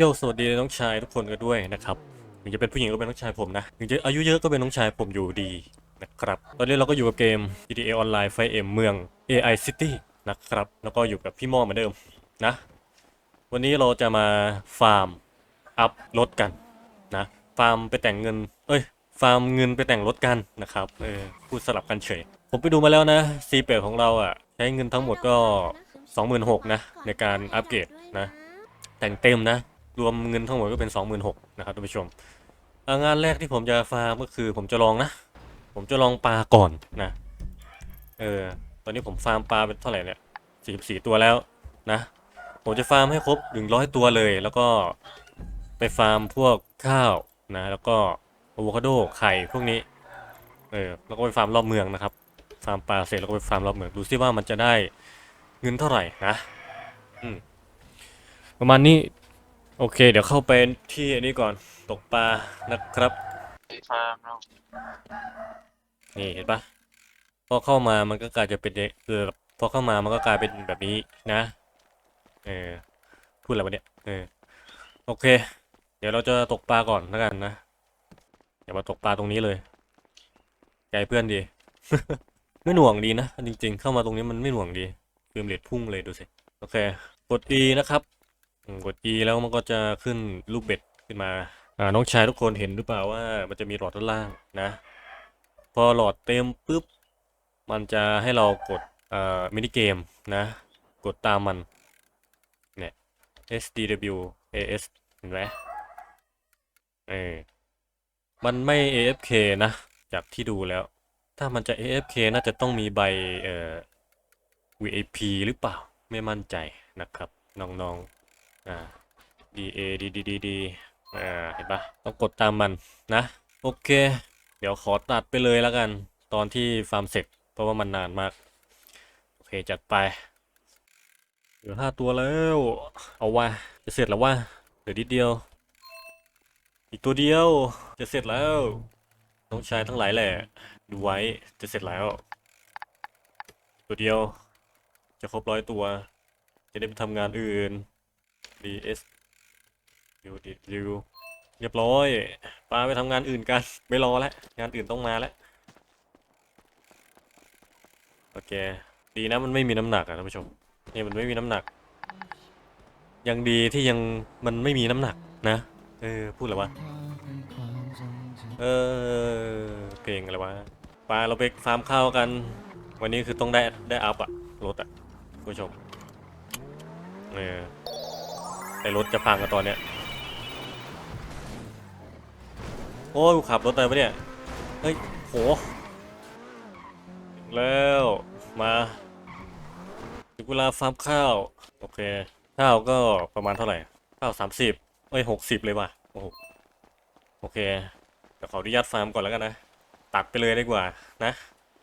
โยสวัสดีน้องชายทุกคนกันด้วยนะครับถึงจะเป็นผู้หญิงก็เป็นน้องชายผมนะถึงจะอายุเยอะก็เป็นน้องชายผมอยู่ดีนะครับตอนนี้เราก็อยู่กับเกม GTA Online ไฟเอ็มเมือง AI City นะครับ แล้วก็อยู่กับพี่ม่อเหมือนเดิมนะ วันนี้เราจะมาฟาร์มอัพรถกันนะ ฟาร์มไปแต่งเงิน เอ้ย ฟาร์มเงินไปแต่งรถกันนะครับ เออ พูดสลับกันเฉย ผมไปดูมาแล้วนะซีเปของเราอะ ใช้เงินทั้งหมดก็ 26,000นะในการอัปเกรดนะ แต่งเต็มนะ รวมเงินทั้งหมดก็เป็น26,000นะครับท่านผู้ชมงานแรกที่ผมจะฟาร์มก็คือผมจะลองนะ ผมจะลองปลาก่อนนะเออตอนนี้ผมฟาร์มปลาเป็นเท่าไหร่เนี่ย44 ตัวแล้วนะผมจะฟาร์มให้ครบ 100 ตัวเลย แล้วก็ไปฟาร์มพวกข้าวนะแล้วก็อะโวคาโดไข่พวกนี้เออแล้วก็ไปฟาร์มรอบเมืองนะครับฟาร์มปลาเสร็จแล้วก็ไปฟาร์มรอบเมืองดูซิว่ามันจะได้เงินเท่าไหร่นะอืมประมาณนี้ โอเค เดี๋ยวเข้าไปที่อันนี้ก่อนตกปลานะครับฟาร์มเรานี่เห็นปะพอเข้ามามันก็กลายจะเป็นเออพอเข้ามามันก็กลายเป็นแบบนี้นะเออพูดอะไรวะเนี่ยเออโอเค เดี๋ยวเราจะตกปลาก่อนแล้วกันนะเดี๋ยวมาตกปลาตรงนี้เลยใจเพื่อนดี ไม่หน่วงดีนะจริง ๆ เข้ามาตรงนี้มันไม่หน่วงดีเฟิร์มเรทพุ่งเลยดูสิโอเคกด E นะครับ กด E แล้วมันก็จะขึ้นรูปเบ็ดขึ้นมาอ่าน้องชายทุกคนเห็นหรือเปล่าว่ามันจะมีหลอดด้านล่างนะ พอหลอดเต็มปุ๊บมันจะให้เรากดอ่อมินิเกมนะ กดตามมันเนี่ย SDW AS เห็นไหมเออมันไม่ AFK นะ จากที่ดูแล้ว ถ้ามันจะ AFK น่าจะต้องมีใบเอ่อ VIP หรือเปล่าไม่มั่นใจนะครับ น้องๆ อ่า DA D D D D อ่า เห็นปะต้องกดตามมันนะ โอเค เดี๋ยวขอตัดไปเลยแล้วกัน ตอนที่ฟาร์มเสร็จ เพราะว่ามันนานมาก โอเค จัดไป เหลือห้าตัวแล้ว เอาว่าจะเสร็จแล้วว่าเหลือนิดเดียว อีกตัวเดียว จะเสร็จแล้วน้องชายทั้งหลายแหละ ดูไว้ จะเสร็จแล้ว ตัวเดียว จะครบร้อยตัว จะได้ไปทำงานอื่น DS U D U เรียบร้อยปาไปทำงานอื่นกันไม่รอแล้ว งานอื่นต้องมาแล้ว โอเค ดีนะมันไม่มีน้ำหนักอะท่านผู้ชมนี่มันไม่มีน้ำหนัก ยังดีที่ยังมันไม่มีน้ำหนักนะ เออ พูดอะไรวะ เออ เพลงอะไรวะไปเราไปฟาร์มข้าวกัน วันนี้คือต้องได้ได้อัพอะรถอะคุณผู้ชม เออ แต่รถจะพังกันตอนเนี้ย โอ้ยขับรถอะไรวะเนี่ย เฮ้ย โห แล้ว มาถึงเวลาฟาร์มข้าว โอเค ข้าวก็ประมาณเท่าไหร่ ข้าวสามสิบเอ้ยหกสิบเลยว่ะ โอ้โห โอเคเดี๋ยวขออนุญาตฟาร์มก่อนแล้วกันนะ ตัดไปเลยดีกว่านะ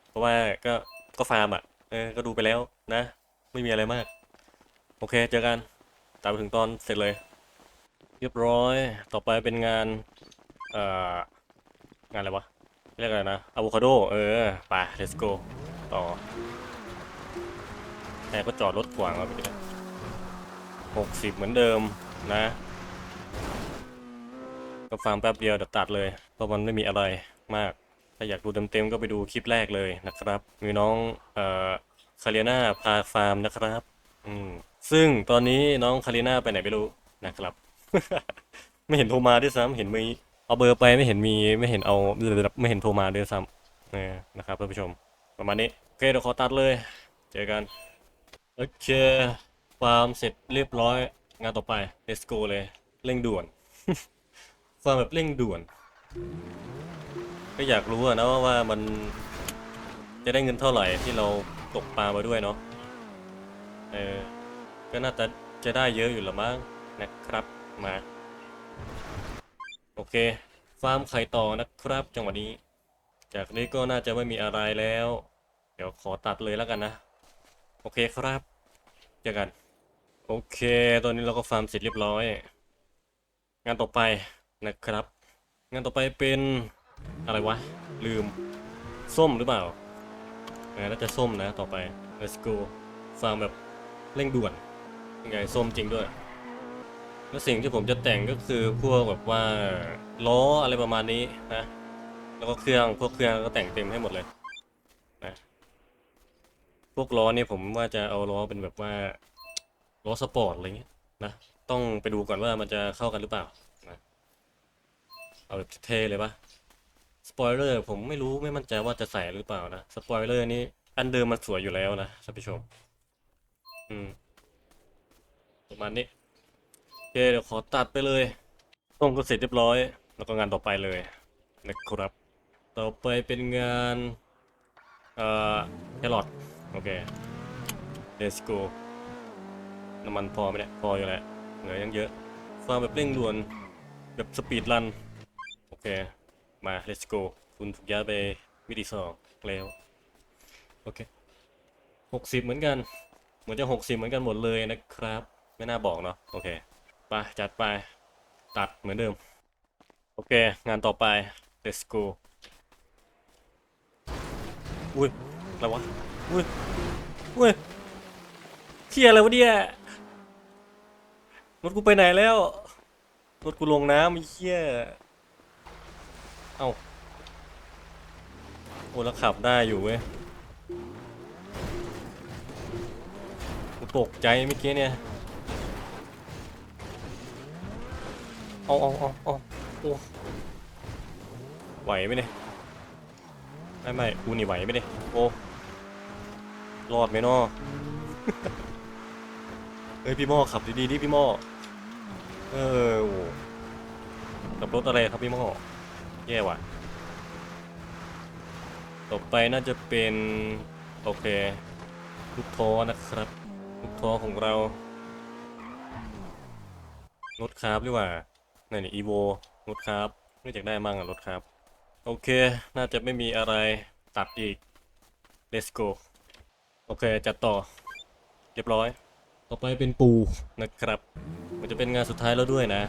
เพราะว่าก็ ก็ฟาร์มอะ เออ ก็ดูไปแล้วนะ ไม่มีอะไรมาก โอเค เจอกัน ตามไปถึงตอนเสร็จเลย เรียบร้อยต่อไปเป็นงานเอ่องานอะไรวะเรียกอะไรนะอะโวคาโดเออไป let's go ต่อแม่ก็จอดรถขวางแล้วไปเลยหกสิบเหมือนเดิมนะ ก็ฟาร์มแป๊บเดียวเดี๋ยวตัดเลยเพราะมันไม่มีอะไรมาก ถ้าอยากดูเต็มๆก็ไปดูคลิปแรกเลยนะครับ มีน้องเอ่อคาเรียนาพาฟาร์มนะครับ อืม ซึ่งตอนนี้น้องคารียนาไปไหนไม่รู้นะครับ ไม่เห็นโทรมาด้วยซ้ำเห็นมีเอาเบอร์ไปไม่เห็นมีไม่เห็นเอาไม่เห็นโทรมาด้วยซ้ำนะครับท่านผู้ชมประมาณนี้โอเคเดี๋ยวขอตัดเลย เจอกันโอเคฟาร์มเสร็จเรียบร้อยงานต่อไป let's go เลยเร่งด่วนฟาร์มแบบเร่งด่วน ก็อยากรู้นะว่าว่ามันจะได้เงินเท่าไหร่ที่เราตกปลามาด้วยเนาะเออ ก็น่าจะจะได้เยอะอยู่ละมั้งนะครับมา โอเค ฟาร์มไข่ต่อนะครับ จังหวะนี้ จากนี้ก็น่าจะไม่มีอะไรแล้ว เดี๋ยวขอตัดเลยแล้วกันนะ โอเคครับเจอกัน โอเค ตอนนี้เราก็ฟาร์มเสร็จเรียบร้อย งานต่อไปนะครับ งานต่อไปเป็นอะไรวะ ลืม ส้มหรือเปล่าน่าจะส้มนะต่อไป let's go ฟาร์มแบบเร่งด่วน ไงส้มจริงด้วย แล้วสิ่งที่ผมจะแต่งก็คือพวกแบบว่าล้ออะไรประมาณนี้นะ แล้วก็เครื่องพวกเครื่องก็แต่งเต็มให้หมดเลยนะพวกล้อเนี่ยผมว่าจะเอาล้อเป็นแบบว่าล้อสปอร์ตอะไรเงี้ยนะต้องไปดูก่อนว่ามันจะเข้ากันหรือเปล่านะเอาแบบเท่เลยปะสปอยเลอร์ผมไม่รู้ไม่มั่นใจว่าจะใส่หรือเปล่านะสปอยเลอร์นี้อันเดิมมันสวยอยู่แล้วนะท่านผู้ชม อืม ประมาณนี้โอเคเดี๋ยวขอตัดไปเลยต้มก็เสร็จเรียบร้อย แล้วก็งานต่อไปเลยนะครับ ต่อไปเป็นงานเอ่อแครอทโอเค let's go น้ำมันพอไหมเนี่ยพออยู่แหละเหลือยังเยอะฟาร์มแบบเร่งด่วนแบบสปีดรันโอเคมา let's go คุณถูกย้ายไปมิติสองแล้ว โอเคหกสิบเหมือนกัน เหมือนจะหกสิบเหมือนกันหมดเลยนะครับ ไม่น่าบอกเนาะโอเคไปจัดไปตัดเหมือนเดิม โอเค งานต่อไป let's go อุ้ยอะไรวะอุ้ยอุ้ยเที่ยอะไรวะเนี่ยรถกูไปไหนแล้วรถกูลงน้ำไอ้เหี้ยเอ้าโอ้แล้วขับได้อยู่เว้ยกูตกใจเมื่อกี้เนี่ย เอาเอาเอาเอาโอ้ไหวไหมเนี่ยไม่ไม่กูนี่ไหวไหมเนี่ยโอ้รอดไหมนอเฮ้ยพี่หม้อขับดีๆดิพี่หม้อเออโอ้ขับรถอะไรครับพี่หม้อแย่ว่ะต่อไปน่าจะเป็นโอเคลูกท้อนะครับลูกท้อของเรารถคราฟดีกว่า นี่นี่อีโวรถคราฟไม่อยากได้มั่งอะรถคราฟโอเค น่าจะไม่มีอะไรตัดอีก let's go โอเค จัดต่อ เรียบร้อย ต่อไปเป็นปูนะครับ มันจะเป็นงานสุดท้ายแล้วด้วยนะ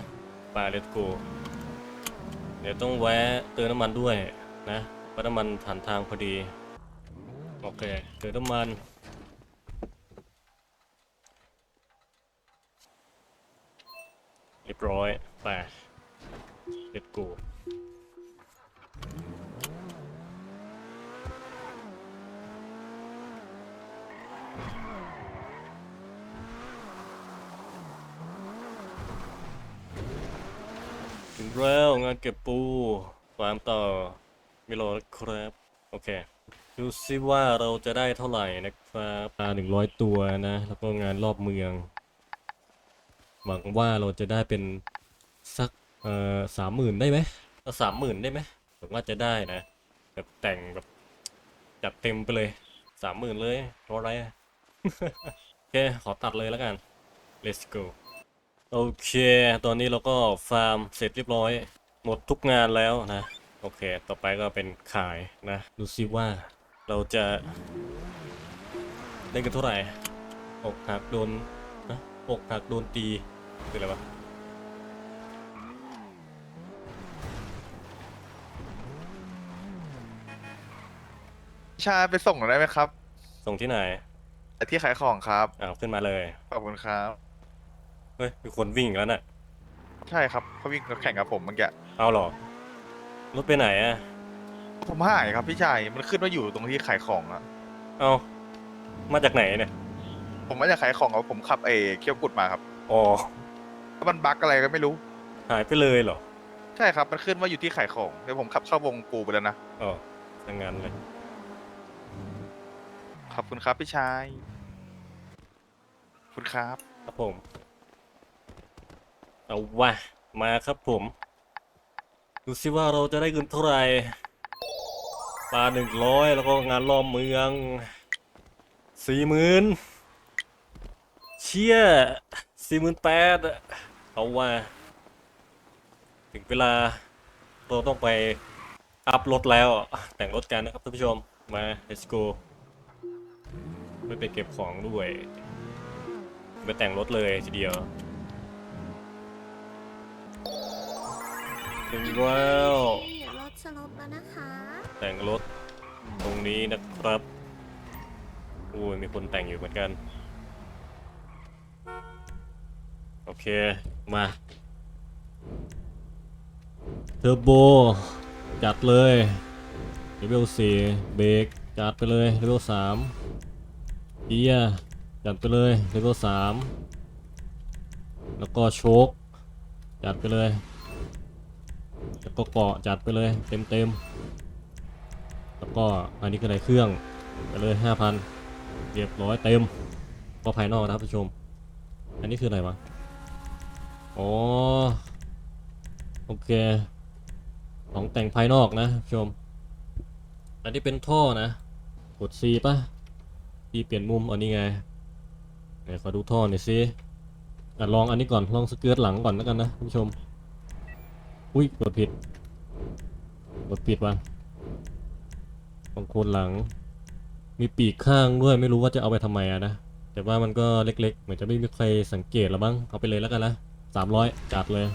ไป let's go เดี๋ยวต้องแวะเติมน้ำมันด้วยนะเพราะน้ำมันผ่านทางพอดี โอเค เติมน้ำมันเรียบร้อย ไปเด็ดกูถึงแล้วงานเก็บปูฟาร์มต่อม่รอแล้วครับ โอเค ดูซิว่าเราจะได้เท่าไหร่นะครับปลาหนึ่งร้อยตัวนะ แล้วก็งานรอบเมือง หวังว่าเราจะได้เป็น สักเอ่อสามหมื่นได้ไหมเอาสามหมื่นได้ไหมผมว่าจะได้นะแบบแต่งแบบจัดเต็มไปเลยสามหมื่นเลยรออะไรอะโอเค ขอตัดเลยแล้วกัน let's go โอเค ตอนนี้เราก็ฟาร์มเสร็จเรียบร้อย หมดทุกงานแล้วนะ โอเค ต่อไปก็เป็นขายนะ ดูซิว่าเราจะ ได้กันเท่าไหร่อกหักโดนนะอกหักโดนตีคืออะไรวะ ชาไปส่งหน่อยได้ไหมครับส่งที่ไหนแต่ที่ขายของครับอ้าวขึ้นมาเลย ขอบคุณครับ เฮ้ยมีคนวิ่งอีกแล้วน่ะ ใช่ครับเขาวิ่งแข่งกับผมเมื่อกี้เอาเหรอรถไปไหนอะผมหายครับพี่ชายมันขึ้นมาอยู่ตรงที่ขายของอะเอามาจากไหนเนี่ย ผมไม่ได้ขายของครับผมขับเอเคียวกุดมาครับอ๋อ แล้วมันบั๊กอะไรก็ไม่รู้ หายไปเลยเหรอใช่ครับมันขึ้นมาอยู่ที่ขายของเดี๋ยวผมขับเข้าวงปูไปแล้วนะ อ๋อทางงานเลย ขอบคุณครับพี่ชายขอบคุณครับ ครับผม เอาวะมาครับผม ดูซิว่าเราจะได้เงินเท่าไหร่ปลาหนึ่งร้อยแล้วก็งานล้อมเมืองสี่หมื่นเชี่ยสี่หมื่นแปดเอาว่า ถึงเวลา เราต้องไปอัพรถแล้ว แต่งรถกันนะครับท่านผู้ชม มา let's go ไม่ไปเก็บของด้วยไปแต่งรถเลยทีเดียวถึงแล้วนี่รถสลบแล้วนะคะ แต่งรถตรงนี้นะครับอุ้ยมีคนแต่งอยู่เหมือนกัน โอเค มาเทอร์โบจัดเลยเลเวลสี่เบรกจัดไปเลยเลเวลสาม เกียจัดไปเลยเลเวลสามแล้วก็โชคจัดไปเลย แล้วก็เกาะจัดไปเลยเต็มเต็มๆแล้วก็อันนี้คืออะไรเครื่องไปเลยห้าพันเรียบร้อยเต็มก็ภายนอกนะครับผู้ชม อันนี้คืออะไรวะอ๋อโอเค ของแต่งภายนอกนะผู้ชม อันนี้เป็นท่อนะ กด C ป่ะ C เปลี่ยนมุมอันนี้ไงไหนขอดูท่อหน่อยสิอะลองอันนี้ก่อนลองสเกิร์ตหลังก่อนแล้วกันนะผู้ชม อุ้ยกดผิดกดผิดว่ะบางคนหลัง มีปีกข้างด้วยไม่รู้ว่าจะเอาไปทำไมอะนะแต่ว่ามันก็เล็กๆ เหมือนจะไม่มีใครสังเกตแล้วบ้างเอาไปเลยแล้วกันนะสามร้อยจัดเลย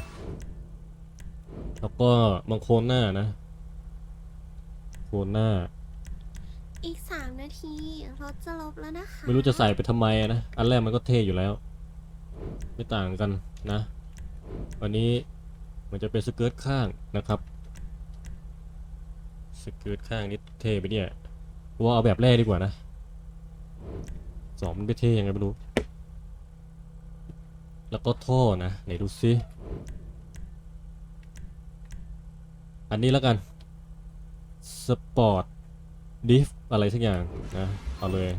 แล้วก็บางโคนหน้านะ โคนหน้า นาทีรถจะลบแล้วนะคะไม่รู้จะใส่ไปทำไมอะนะ อันแรกมันก็เท่อยู่แล้ว ไม่ต่างกันนะ วันนี้มันจะเป็นสเกิร์ตข้างนะครับ สเกิร์ตข้างนี่เท่ไปเนี่ยว่าเอาแบบแรกดีกว่านะสองมันไม่เท่ยังไงไม่รู้ แล้วก็ท่อนะไหนดูซิ อันนี้แล้วกัน สปอร์ต ดิฟอะไรสักอย่างนะเอาเลย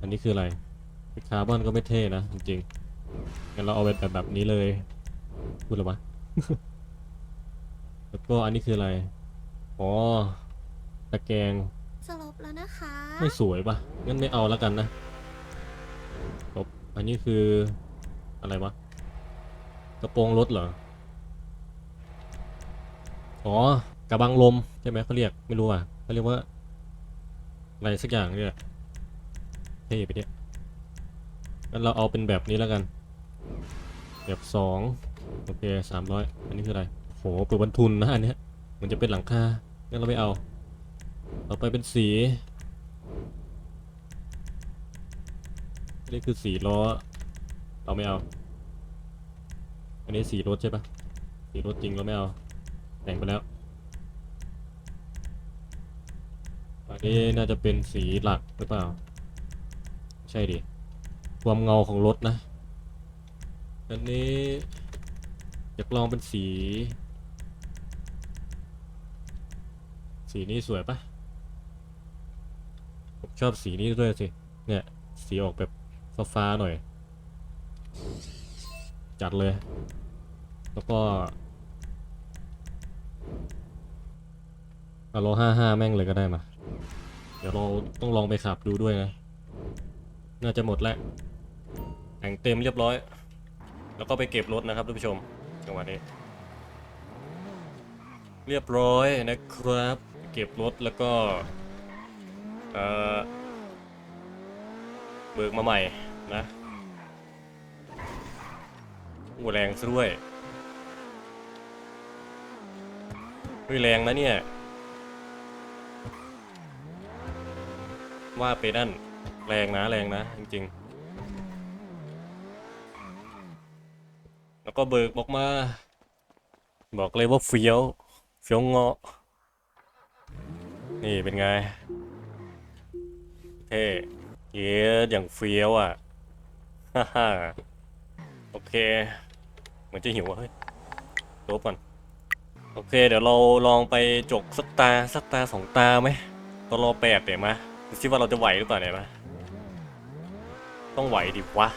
อันนี้คืออะไรคาร์บอนก็ไม่เท่นะจริงๆงั้นเราเอาเป็นแบบแบบนี้เลยพูดหรอวะแล้วก็อันนี้คืออะไรอ๋อตะแกรงจะลบแล้วนะคะ ไม่สวยปะงั้นไม่เอาแล้วกันนะจบอันนี้คืออะไรวะกระโปรงรถเหรออ๋อกระบังลมใช่ไหมเขาเรียกไม่รู้อะเขาเรียกว่า อะไรสักอย่างเนี่ยเท่ไปเนี่ยงั้นเราเอาเป็นแบบนี้แล้วกัน แบบสองโอเคสามร้อยอันนี้คืออะไรโหเปิดบรรทุนนะอันนี้มันจะเป็นหลังคางั้นเราไม่เอาต่อไปเป็นสีนี่คือสีล้อเราไม่เอา อันนี้สีรถใช่ปะสีรถจริงเราไม่เอาแต่งไปแล้ว อันนี้น่าจะเป็นสีหลักหรือเปล่า ใช่ดิ ความเงาของรถนะ อันนี้อยากลองเป็นสี สีนี้สวยปะผมชอบสีนี้ด้วยสิ เนี่ย สีออกแบบฟ้าๆหน่อย จัดเลย แล้วก็ เอาโลห้าห้าแม่งเลยก็ได้มา เดี๋ยวเราต้องลองไปขับดูด้วยนะ น่าจะหมดแล้วแต่งเต็มเรียบร้อย แล้วก็ไปเก็บรถนะครับท่านผู้ชมจังหวะนี้ เรียบร้อยนะครับ เก็บรถแล้วก็เออเบิกมาใหม่นะโอ้แรงซะด้วยเฮ้ยแรงนะเนี่ย ว่าไปนั่นแรงนะแรงนะ จริง ๆ แล้วก็เบิกบอกมา บอกเลยว่าเฟี้ยวเฟี้ยวเงาะ นี่เป็นไง เท่เย้อย่างเฟี้ยวอะ ฮ่าฮ่าโอเค เหมือนจะหิวอะเฮ้ยโดบก่อนโอเค เดี๋ยวเราลองไปจกสักตาสักตาสองตาไหมตอนรอแปดเดี๋ยวมา ดูซิว่าเราจะไหวหรือเปล่าเนี่ยมาต้องไหวดิวะ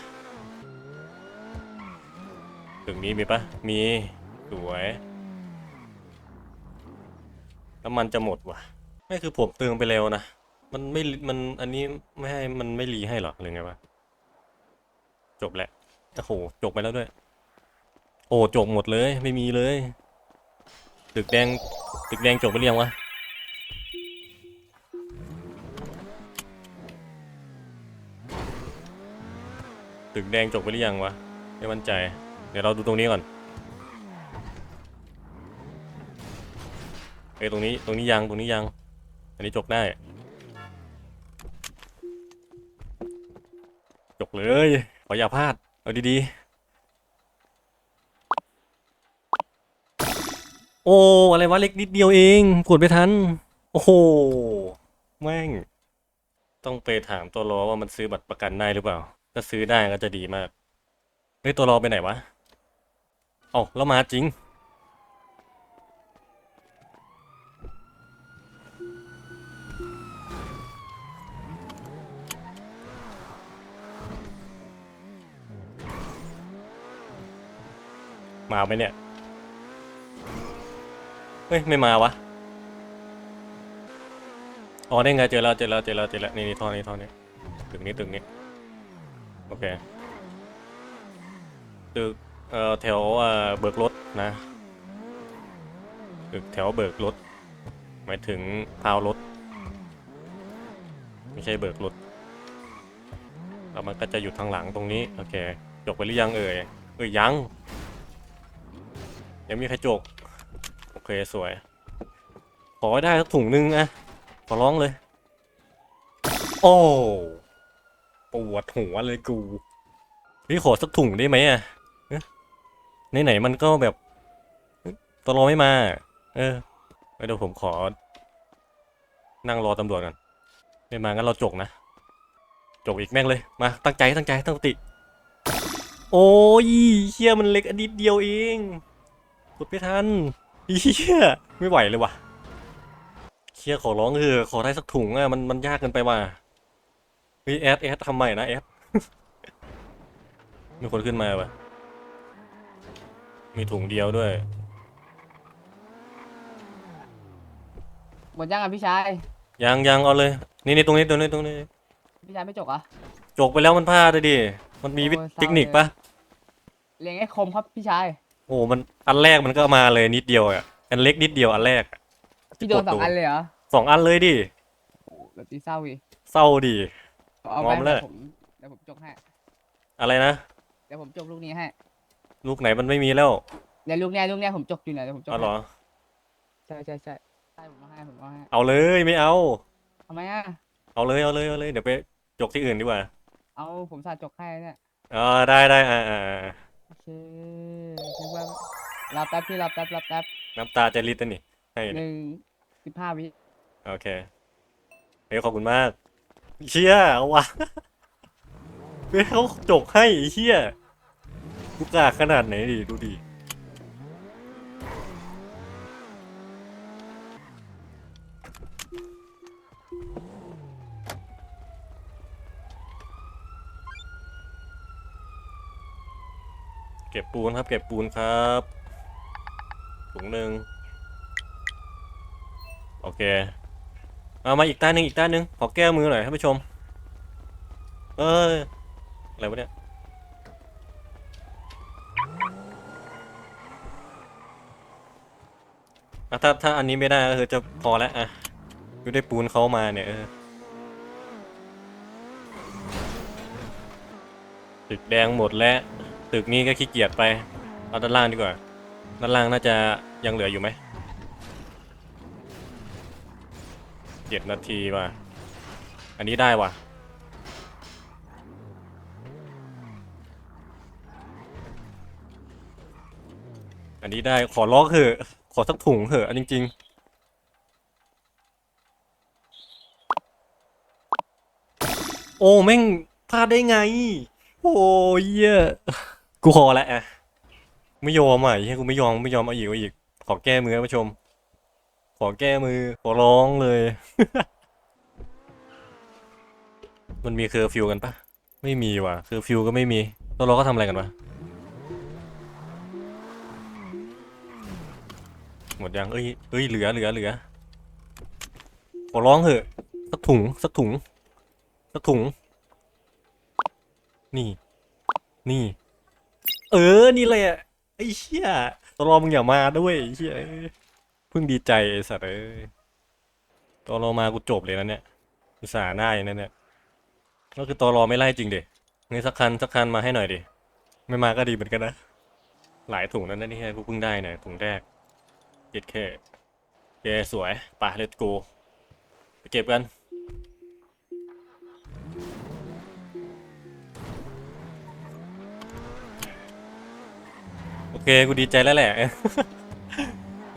ถึงนี้มีปะมีสวยน้ำมันจะหมดว่ะไม่คือผมเติมไปแล้วนะมันไม่มันอันนี้ไม่ให้มันไม่รีให้หรอหรือไงวะจบแหละโอ้โหจบไปแล้วด้วย โอ้จบหมดเลย ไม่มีเลยตึกแดงตึกแดงจบไปหรือยังวะ ตึกแดงจบไปหรือยังวะไม่มั่นใจ เดี๋ยวเราดูตรงนี้ก่อนเอ้ตรงนี้ตรงนี้ยังตรงนี้ยัง อันนี้จบได้จบเลยขออย่าพลาดเอาดีๆ โอ้อะไรวะเล็กนิดเดียวเองกดไปทัน โอ้โหแม่ง ต้องไปถามตัวรอว่ามันซื้อบัตรประกันได้หรือเปล่า ถ้าซื้อได้ก็จะดีมากเฮ้ยตัวรอไปไหนวะเอ้าแล้วมาจริง มาไหมเนี่ย เฮ้ย ไม่มาวะ อ๋อได้ไงเจอแล้วเจอแล้วเจอแล้วเจอแล้วนี่นี่ท่อนี้ท่อนี้ตึกนี้ตึกนี้ โอเคตึกเอ่อแถวเอ่อเบิกรถนะตึกแถวเบิกรถ หมายถึงพาวรถ ไม่ใช่เบิกรถแล้วมันก็จะอยู่ทางหลังตรงนี้ โอเค จบไปหรือยังเอ่ย เอ้ยยัง ยังมีใครจก โอเคสวย ขอได้สักถุงนึงอะขอร้องเลย โอ้ ปวดหัวเลยกูพี่ขอสักถุงได้ไหมอะไหนไหนๆมันก็แบบเอ๊ะตกลงไม่มา เออเดี๋ยวผมขอ นั่งรอตำรวจกันไม่มางั้นเราจกนะจกอีกแม่งเลยมาตั้งใจตั้งใจตั้งสติ โอ้ยเชี่ยมันเล็กอันิดเดียวเองกดไม่ทันเชี่ยไม่ไหวเลยว่ะเชียขอร้องเถอะขอได้สักถุงอะมันมันยากเกินไปว่ะ ฮ้ยแอดแอดทำใหม่นะแอด มีคนขึ้นมาว่ะมีถุงเดียวด้วย หมดยังอะพี่ชาย ยังยังเอาเลย นี่นี่ตรงนี้ตรงนี้ตรงนี้ พี่ชายไม่จกเหรอะ จกไปแล้วมันพลาดเลยดิ มันมีวิโอ้ยเศร้า เทคนิคปะเลี้ยงไอ้คมครับพี่ชาย โอ้มันอันแรกมันก็มาเลยนิดเดียวอะ อันเล็กนิดเดียวอันแรกอะพี่โดนสองอันเลยเหรอสองอันเลยดิโอ้แบบนี้เศร้าอีกเศร้าดิ เอางไปอมเลยเดี๋ยวผมเดี๋ยวผมจกให้อะไรนะ เดี๋ยวผมจกลูกนี้ให้ลูกไหนมันไม่มีแล้วเดี๋ยวลูกเนี้ยลูกเนี้ยผมจกอยู่ไหนเดี๋ยวผมจกอ๋อเหรอ ให้ใช่ใช่ใช่ใช่ผมเอาให้ผมเอาให้เอาเลยไม่เอา ทำไมอะเอาเลยเอาเลยเอาเลยเดี๋ยวไปจกที่อื่นดีกว่าเอาผมสาดจกให้เนี่ยอ๋อได้ได้อ่าอ่าอ่าโอเคนึกว่ารับแป๊บพี่รับแป๊บรับแป๊บน้ำตาจะริดนะนี่ให้หนี่นึ่งสิบห้าวิโอเคเฮ้ยขอบคุณมาก เชี่ยเอาวะเฮ้ยเขาจกให้เชี่ยลูกกากขนาดไหนดิดูดิเก็บปูนครับ เก็บปูนครับถุงหนึ่งโอเค เอามาอีกต้านหนึ่งอีกต้านหนึ่งขอแก้มือหน่อยท่านผู้ชม เอ้ยอะไรวะเนี่ยอะถ้าถ้าอันนี้ไม่ได้ก็คือจะพอแล้วอะดูได้ปูนเขามาเนี่ยเออตึกแดงหมดแล้วตึกนี้ก็ขี้เกียจไปเอาด้านล่างดีกว่าด้านล่างน่าจะยังเหลืออยู่ไหม เจ็ดนาทีว่ะอันนี้ได้ว่ะอันนี้ได้ขอล็อเถอะขอสักถุงเถอะอันจริง ๆโอ้แม่งพลาดได้ไง โอ้ยเหี้ยกูขอแล้วอะไม่ยอมอะเฮ้ยกูไม่ยอมไม่ยอมเอาอีกเอาอีก ขอแก้มือท่านผู้ชม ขอแก้มือ ขอร้องเลย มันมีเคอร์ฟิวกันปะไม่มีว่ะเคอร์ฟิวก็ไม่มีแล้วเราก็ทำอะไรกันวะหมดยังเอ้ยเอ้ยเหลือเหลือเหลือขอร้องเถอะสักถุงสักถุงสักถุง นี่ นี่ เออ นี่แหละไอ้เชี่ยตลอมึงอย่ามาด้วยไอ้เชี่ย เพิ่งดีใจไอ้สัตว์เอ้ยตอนเรามากูจบเลยนะเนี่ยอุตส่าห์ได้นะเนี่ยก็คือตอรอไม่ไล่จริงเด็งี้สักคันสักคันมาให้หน่อยดิไม่มาก็ดีเหมือนกันนะ หลายถุงนั้นนะนี่แค่กูเพิ่งได้หน่อยถุงแรกเก็บแค่เย้สวยไปเลตโกไปเก็บกันโอเค กูดีใจแล้วแหละ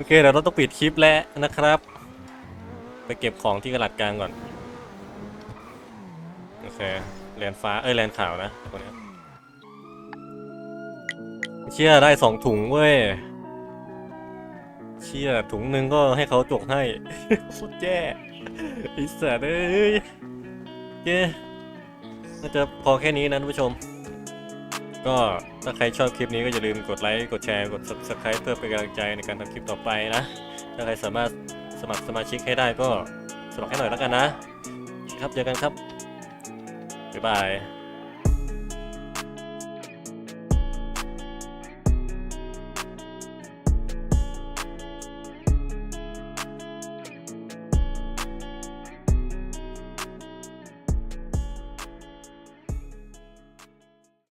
เอเคเดี๋ยวเราต้องปิดคลิปแล้วนะครับ ไปเก็บของที่กระดาษกลางก่อนโอเคแลนฟ้าเอ้ยแลนขาวนะคนนี้เชี่ยได้สองถุงเว้ยเชี่ยถุงหนึ่งก็ให้เขาจกให้โคตรแย่ไอิสัตว์เอ้ยโอเคน่าจะพอแค่นี้นะท่านผู้ชม ก็ ถ้าใครชอบคลิปนี้ก็อย่าลืมกดไลค์ กดแชร์ กด subscribe เพื่อเป็นกำลังใจในการทำคลิปต่อไปนะ ถ้าใครสามารถสมัครสมาชิกให้ได้ก็สมัครให้หน่อยแล้วกันนะ ครับเจอกันครับ บ๊ายบาย